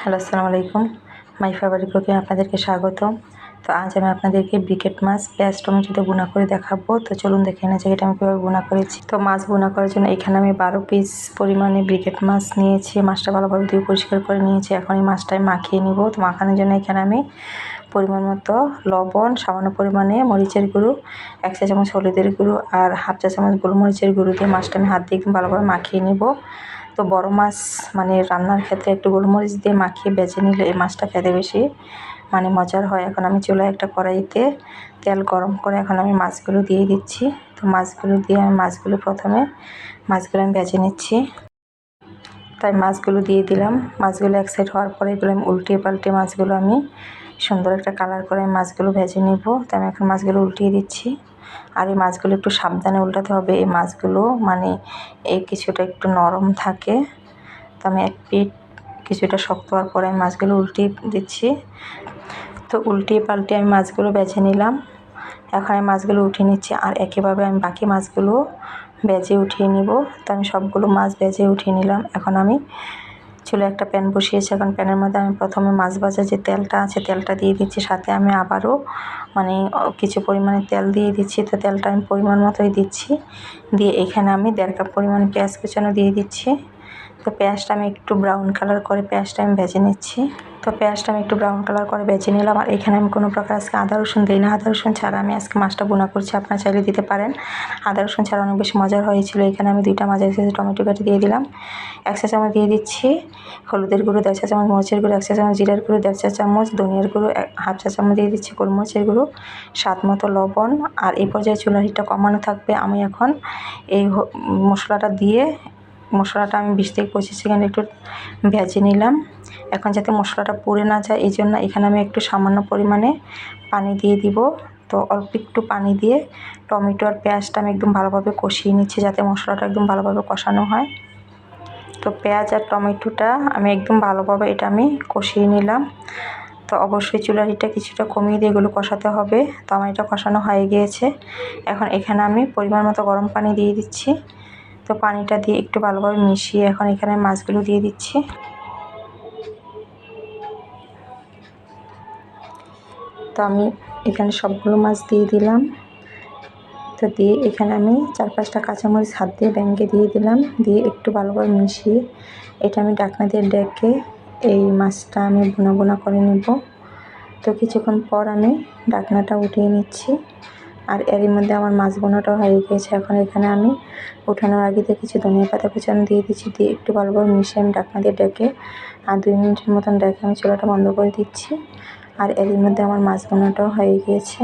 Hello, আসসালামু আলাইকুম। My favourite cooking, আপনাদেরকে স্বাগত তো আজ আমি আপনাদেরকে ব্রিকেট মাছ, পেঁয়াজ, টমেটোতে গুঁড়া করে দেখাবো। তো চলুন দেখে যাক এটা আমি কীভাবে গুঁড়া করেছি। তো মাছ গুঁড়া করার জন্য এখানে আমি বারো পিস পরিমাণে ব্রিকেট মাছ নিয়েছি। মাছটা ভালোভাবে ধুয়ে পরিষ্কার করে নিয়েছি। এখন এই মাছটাই মাখিয়ে নিব। তো মাখানোর জন্য এখানে আমি পরিমাণ মতো লবণ, সামান্য পরিমাণে মরিচের গুঁড়ো, এক চা চামচ হলুদের গুঁড়ো আর হাফ চা চামচ গোলমরিচের গুঁড়ো দিয়ে মাছটা আমি হাত দিয়ে ভালোভাবে মাখিয়ে নিব। তো বড় মাছ মানে রান্নার ক্ষেত্রে একটু গোলমরিচ দিয়ে মাখিয়ে বেছে নিলে এই মাছটা খেতে বেশি মানে মজার হয়। এখন আমি চুলায় একটা কড়াইতে তেল গরম করে এখন আমি মাছগুলো দিয়ে দিচ্ছি। তো মাছগুলো দিয়ে আমি, মাছগুলো প্রথমে, মাছগুলো আমি বেছে নিচ্ছি। তাই মাছগুলো দিয়ে দিলাম। মাছগুলো এক সাইড হওয়ার পরে এগুলো আমি উল্টিয়ে পাল্টে মাছগুলো আমি সুন্দর একটা কালার করে মাছগুলো ভেজে নিব। তাই আমি এখন মাছগুলো উল্টিয়ে দিচ্ছি। আর এই মাছগুলো একটু সাবধানে উল্টাতে হবে। এই মাছগুলো মানে এই কিছুটা একটু নরম থাকে। তো আমি এক পিঠ কিছুটা শক্ত হওয়ার পরে আমি মাছগুলো উল্টিয়ে দিচ্ছি। তো উল্টিয়ে পাল্টে আমি মাছগুলো বেছে নিলাম। এখন আমি মাছগুলো উঠিয়ে নিচ্ছি আর একইভাবে আমি বাকি মাছগুলো বেজে উঠিয়ে নিব। তো আমি সবগুলো মাছ বেজে উঠিয়ে নিলাম। এখন আমি চুলে একটা প্যান বসিয়েছি। এখন প্যানের মধ্যে আমি প্রথমে মাছ ভাজা যে তেলটা আছে, তেলটা দিয়ে দিচ্ছি। সাথে আমি আবারও মানে কিছু পরিমাণে তেল দিয়ে দিচ্ছি। তো তেলটা আমি পরিমাণ মতোই দিচ্ছি। দিয়ে এখানে আমি দেড় কাপ পরিমাণ পেঁয়াজ কুচানো দিয়ে দিচ্ছি। তো পেঁয়াজটা আমি একটু ব্রাউন কালার করে পেঁয়াজটা আমি ভেজে নিচ্ছি। তো পেঁয়াজটা আমি একটু ব্রাউন কালার করে বেছে নিলাম। আর এখানে আমি কোনো প্রকার আজকে আদা রসুন দিই না আদা রসুন ছাড়া আমি আজকে মাছটা বোনা করছি। আপনারা চাইলে দিতে পারেন। আদা রসুন ছাড়া অনেক বেশি মজার হয়েছিল। এখানে আমি দুইটা মাঝারি সাইজের টমেটো কেটে দিয়ে দিলাম। এক চা চামচ দিয়ে দিচ্ছি হলুদের গুঁড়ো, দেড় চা চামচ মরিচের গুঁড়ো, এক চা চামচ জিরার গুঁড়ো, দেড় চা চামচ ধনিয়ার গুঁড়ো হাফ চা চামচ দিয়ে দিচ্ছি গোলমরিচের গুঁড়ো, স্বাদ মতো লবণ। আর এই পর্যায়ে চুলার হিটটা কমানো থাকবে। আমি এখন এই মশলাটা দিয়ে মশলাটা আমি বিশ থেকে পঁচিশ সেকেন্ড একটু ভেজে নিলাম। এখন যাতে মশলাটা পুড়ে না যায়, এই জন্য এখানে আমি একটু সামান্য পরিমাণে পানি দিয়ে দিব। তো অল্প একটু পানি দিয়ে টমেটো আর পেঁয়াজটা আমি একদম ভালোভাবে কষিয়ে নিচ্ছি যাতে মশলাটা একদম ভালোভাবে কষানো হয়। তো পেঁয়াজ আর টমেটোটা আমি একদম ভালোভাবে এটা আমি কষিয়ে নিলাম। তো অবশ্যই চুলারিটা কিছুটা কমিয়ে দিয়ে এগুলো কষাতে হবে। তো আমার এটা কষানো হয়ে গিয়েছে। এখন এখানে আমি পরিমাণ মতো গরম পানি দিয়ে দিচ্ছি। তো পানিটা দিয়ে একটু ভালোভাবে মিশিয়ে এখন এখানে মাছগুলো দিয়ে দিচ্ছি। তো আমি এখানে সবগুলো মাছ দিয়ে দিলাম। তো দিয়ে এখানে আমি চার পাঁচটা কাঁচামরিচ হাত দিয়ে ব্যাঙ্গে দিয়ে দিলাম। দিয়ে একটু ভালোভাবে মিশিয়ে এটা আমি ডাকনা দিয়ে ডেকে এই মাছটা আমি বোনা বোনা করে নেব। তো কিছুক্ষণ পর আমি ডাকনাটা উঠিয়ে নিচ্ছি। আর এরই মধ্যে আমার মাছ বোনাটাও হয়ে গিয়েছে। এখন এখানে আমি উঠানোর আগে দিয়ে কিছু ধনিয়া পাতা কুচানো দিয়ে দিচ্ছি, দিয়ে একটু ভালোভাবে মিশিয়ে আমি ডাকনা দিয়ে ডেকে আর দুই মিনিটের মতন ডেকে আমি চুলাটা বন্ধ করে দিচ্ছি। আর এরই মধ্যে আমার মাছ বোনাটাও হয়ে গিয়েছে।